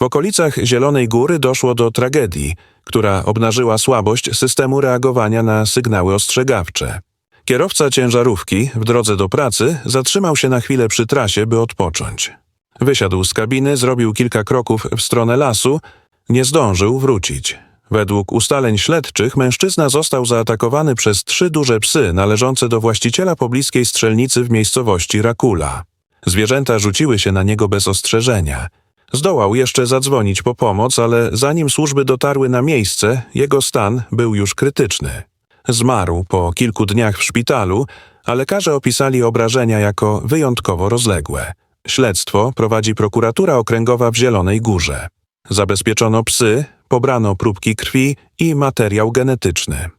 W okolicach Zielonej Góry doszło do tragedii, która obnażyła słabość systemu reagowania na sygnały ostrzegawcze. Kierowca ciężarówki w drodze do pracy zatrzymał się na chwilę przy trasie, by odpocząć. Wysiadł z kabiny, zrobił kilka kroków w stronę lasu, nie zdążył wrócić. Według ustaleń śledczych mężczyzna został zaatakowany przez trzy duże psy należące do właściciela pobliskiej strzelnicy w miejscowości Rakula. Zwierzęta rzuciły się na niego bez ostrzeżenia. Zdołał jeszcze zadzwonić po pomoc, ale zanim służby dotarły na miejsce, jego stan był już krytyczny. Zmarł po kilku dniach w szpitalu, a lekarze opisali obrażenia jako wyjątkowo rozległe. Śledztwo prowadzi prokuratura okręgowa w Zielonej Górze. Zabezpieczono psy, pobrano próbki krwi i materiał genetyczny.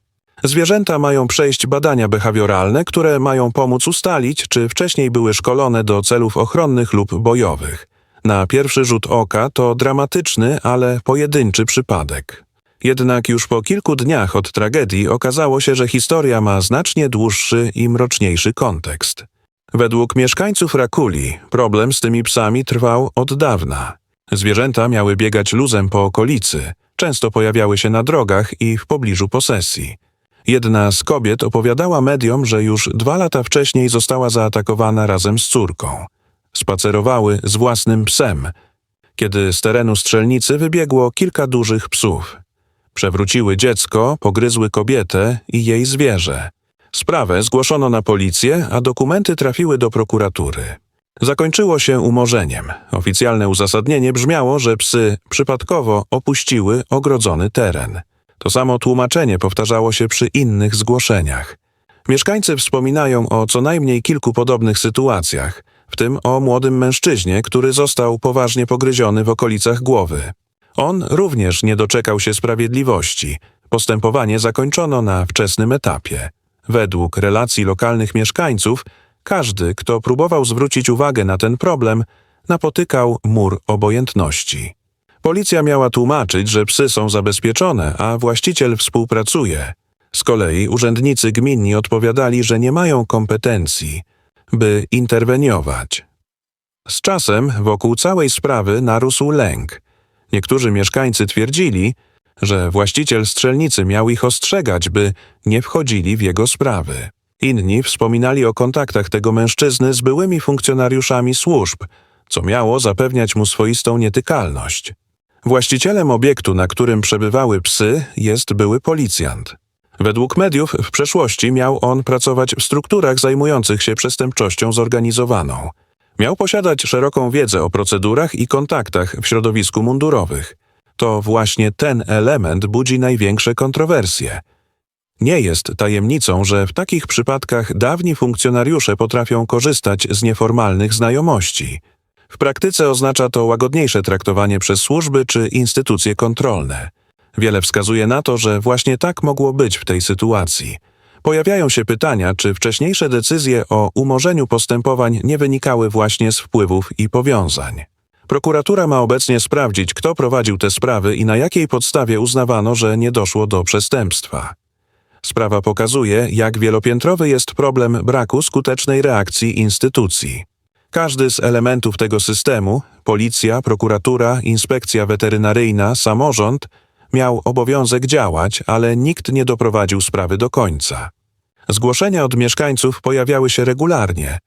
Zwierzęta mają przejść badania behawioralne, które mają pomóc ustalić, czy wcześniej były szkolone do celów ochronnych lub bojowych. Na pierwszy rzut oka to dramatyczny, ale pojedynczy przypadek. Jednak już po kilku dniach od tragedii okazało się, że historia ma znacznie dłuższy i mroczniejszy kontekst. Według mieszkańców Rakuli problem z tymi psami trwał od dawna. Zwierzęta miały biegać luzem po okolicy, często pojawiały się na drogach i w pobliżu posesji. Jedna z kobiet opowiadała mediom, że już dwa lata wcześniej została zaatakowana razem z córką. Spacerowały z własnym psem, kiedy z terenu strzelnicy wybiegło kilka dużych psów. Przewróciły dziecko, pogryzły kobietę i jej zwierzę. Sprawę zgłoszono na policję, a dokumenty trafiły do prokuratury. Zakończyło się umorzeniem. Oficjalne uzasadnienie brzmiało, że psy przypadkowo opuściły ogrodzony teren. To samo tłumaczenie powtarzało się przy innych zgłoszeniach. Mieszkańcy wspominają o co najmniej kilku podobnych sytuacjach, w tym o młodym mężczyźnie, który został poważnie pogryziony w okolicach głowy. On również nie doczekał się sprawiedliwości. Postępowanie zakończono na wczesnym etapie. Według relacji lokalnych mieszkańców, każdy, kto próbował zwrócić uwagę na ten problem, napotykał mur obojętności. Policja miała tłumaczyć, że psy są zabezpieczone, a właściciel współpracuje. Z kolei urzędnicy gminni odpowiadali, że nie mają kompetencji, by interweniować. Z czasem wokół całej sprawy narósł lęk. Niektórzy mieszkańcy twierdzili, że właściciel strzelnicy miał ich ostrzegać, by nie wchodzili w jego sprawy. Inni wspominali o kontaktach tego mężczyzny z byłymi funkcjonariuszami służb, co miało zapewniać mu swoistą nietykalność. Właścicielem obiektu, na którym przebywały psy, jest były policjant. Według mediów w przeszłości miał on pracować w strukturach zajmujących się przestępczością zorganizowaną. Miał posiadać szeroką wiedzę o procedurach i kontaktach w środowisku mundurowych. To właśnie ten element budzi największe kontrowersje. Nie jest tajemnicą, że w takich przypadkach dawni funkcjonariusze potrafią korzystać z nieformalnych znajomości. W praktyce oznacza to łagodniejsze traktowanie przez służby czy instytucje kontrolne. Wiele wskazuje na to, że właśnie tak mogło być w tej sytuacji. Pojawiają się pytania, czy wcześniejsze decyzje o umorzeniu postępowań nie wynikały właśnie z wpływów i powiązań. Prokuratura ma obecnie sprawdzić, kto prowadził te sprawy i na jakiej podstawie uznawano, że nie doszło do przestępstwa. Sprawa pokazuje, jak wielopiętrowy jest problem braku skutecznej reakcji instytucji. Każdy z elementów tego systemu policja, prokuratura, inspekcja weterynaryjna, samorząd miał obowiązek działać, ale nikt nie doprowadził sprawy do końca. Zgłoszenia od mieszkańców pojawiały się regularnie,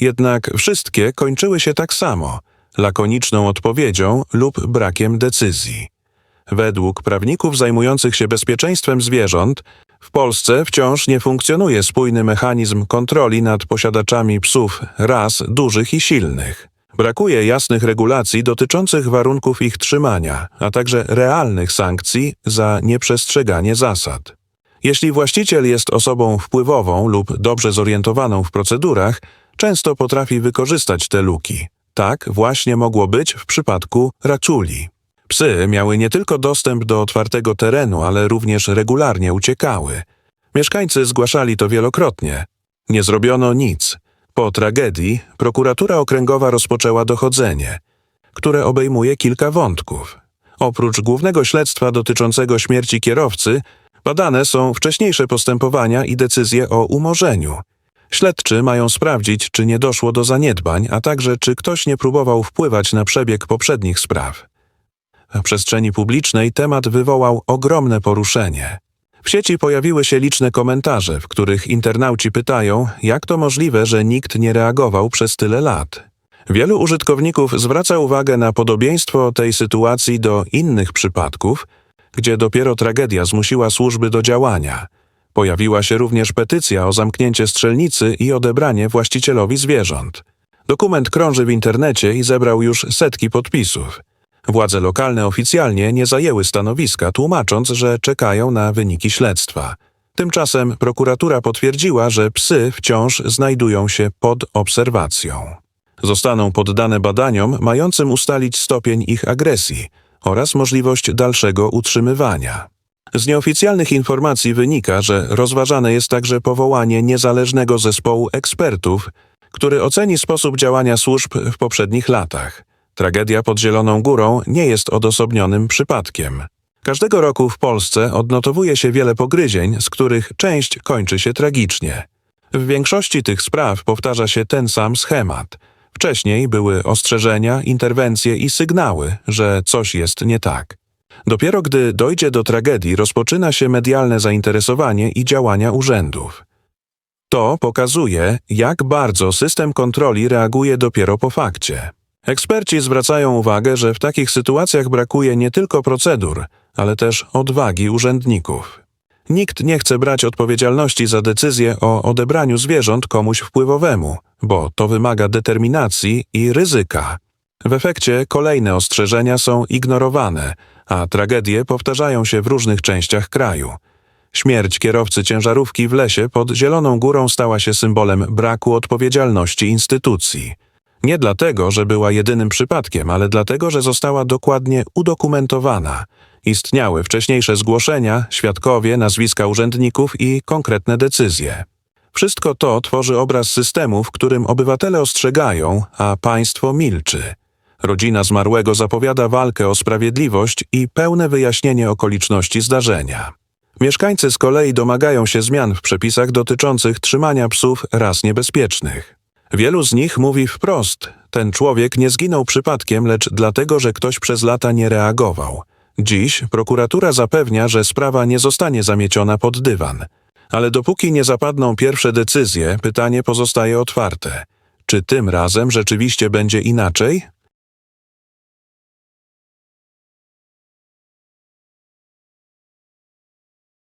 jednak wszystkie kończyły się tak samo lakoniczną odpowiedzią lub brakiem decyzji. Według prawników zajmujących się bezpieczeństwem zwierząt, w Polsce wciąż nie funkcjonuje spójny mechanizm kontroli nad posiadaczami psów ras dużych i silnych. Brakuje jasnych regulacji dotyczących warunków ich trzymania, a także realnych sankcji za nieprzestrzeganie zasad. Jeśli właściciel jest osobą wpływową lub dobrze zorientowaną w procedurach, często potrafi wykorzystać te luki. Tak właśnie mogło być w przypadku raczuli. Psy miały nie tylko dostęp do otwartego terenu, ale również regularnie uciekały. Mieszkańcy zgłaszali to wielokrotnie. Nie zrobiono nic. Po tragedii prokuratura okręgowa rozpoczęła dochodzenie, które obejmuje kilka wątków. Oprócz głównego śledztwa dotyczącego śmierci kierowcy, badane są wcześniejsze postępowania i decyzje o umorzeniu. Śledczy mają sprawdzić, czy nie doszło do zaniedbań, a także czy ktoś nie próbował wpływać na przebieg poprzednich spraw. W przestrzeni publicznej temat wywołał ogromne poruszenie. W sieci pojawiły się liczne komentarze, w których internauci pytają, jak to możliwe, że nikt nie reagował przez tyle lat. Wielu użytkowników zwraca uwagę na podobieństwo tej sytuacji do innych przypadków, gdzie dopiero tragedia zmusiła służby do działania. Pojawiła się również petycja o zamknięcie strzelnicy i odebranie właścicielowi zwierząt. Dokument krąży w internecie i zebrał już setki podpisów. Władze lokalne oficjalnie nie zajęły stanowiska, tłumacząc, że czekają na wyniki śledztwa. Tymczasem prokuratura potwierdziła, że psy wciąż znajdują się pod obserwacją. Zostaną poddane badaniom mającym ustalić stopień ich agresji oraz możliwość dalszego utrzymywania. Z nieoficjalnych informacji wynika, że rozważane jest także powołanie niezależnego zespołu ekspertów, który oceni sposób działania służb w poprzednich latach. Tragedia pod Zieloną Górą nie jest odosobnionym przypadkiem. Każdego roku w Polsce odnotowuje się wiele pogryzień, z których część kończy się tragicznie. W większości tych spraw powtarza się ten sam schemat. Wcześniej były ostrzeżenia, interwencje i sygnały, że coś jest nie tak. Dopiero gdy dojdzie do tragedii, rozpoczyna się medialne zainteresowanie i działania urzędów. To pokazuje, jak bardzo system kontroli reaguje dopiero po fakcie. Eksperci zwracają uwagę, że w takich sytuacjach brakuje nie tylko procedur, ale też odwagi urzędników. Nikt nie chce brać odpowiedzialności za decyzję o odebraniu zwierząt komuś wpływowemu, bo to wymaga determinacji i ryzyka. W efekcie kolejne ostrzeżenia są ignorowane, a tragedie powtarzają się w różnych częściach kraju. Śmierć kierowcy ciężarówki w lesie pod Zieloną Górą stała się symbolem braku odpowiedzialności instytucji. Nie dlatego, że była jedynym przypadkiem, ale dlatego, że została dokładnie udokumentowana. Istniały wcześniejsze zgłoszenia, świadkowie, nazwiska urzędników i konkretne decyzje. Wszystko to tworzy obraz systemu, w którym obywatele ostrzegają, a państwo milczy. Rodzina zmarłego zapowiada walkę o sprawiedliwość i pełne wyjaśnienie okoliczności zdarzenia. Mieszkańcy z kolei domagają się zmian w przepisach dotyczących trzymania psów ras niebezpiecznych. Wielu z nich mówi wprost: ten człowiek nie zginął przypadkiem, lecz dlatego, że ktoś przez lata nie reagował. Dziś prokuratura zapewnia, że sprawa nie zostanie zamieciona pod dywan. Ale dopóki nie zapadną pierwsze decyzje, pytanie pozostaje otwarte. Czy tym razem rzeczywiście będzie inaczej?